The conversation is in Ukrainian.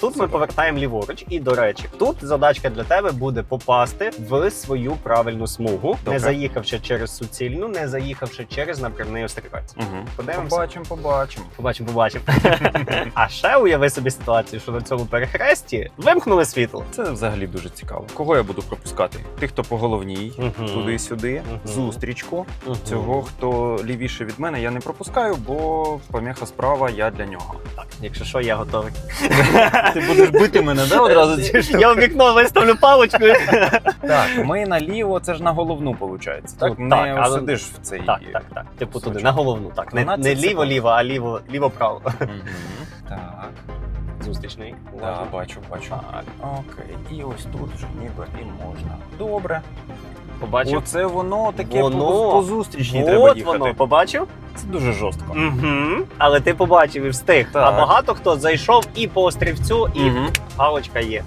Тут ми повертаємо ліворуч, і до речі, тут задачка для тебе буде попасти в свою правильну смугу, Добре. не заїхавши через суцільну, не заїхавши через напрямний острівець. Угу. Подивимося. Побачимо, побачимо. Побачимо, побачимо. а ще уяви собі ситуацію, що на цьому перехресті вимкнули світло. Це взагалі дуже цікаво. Кого я буду пропускати? Тих, хто по головній, Мгм. туди-сюди, Мгм. зустрічку. Мгм. Цього, хто лівіше від мене, я не пропускаю, бо поміха справа я для нього. Так, якщо що, я готовий. Ти будеш бити мене, да, одразу? Я в вікно виставлю паличкою. Так, ми наліво, це ж на головну, виходить. Так, Ну, не але- сидиш в цей. Так, так, так. Типу туди, на головну. Так, не, 12 не секунд. ліво-ліво, а ліво, ліво-право. Мгм. Так, Зустрічний. да, Уважно. бачу, бачу. Так, Окей, і ось тут вже ніби і можна. Добре. побачив. Оце воно таке Воно. по, по зустрічній треба От їхати. воно, побачив? Це дуже жорстко. Угу. Але ти побачив і встиг. Так. А багато хто зайшов і по острівцю, і Мгм. галочка є.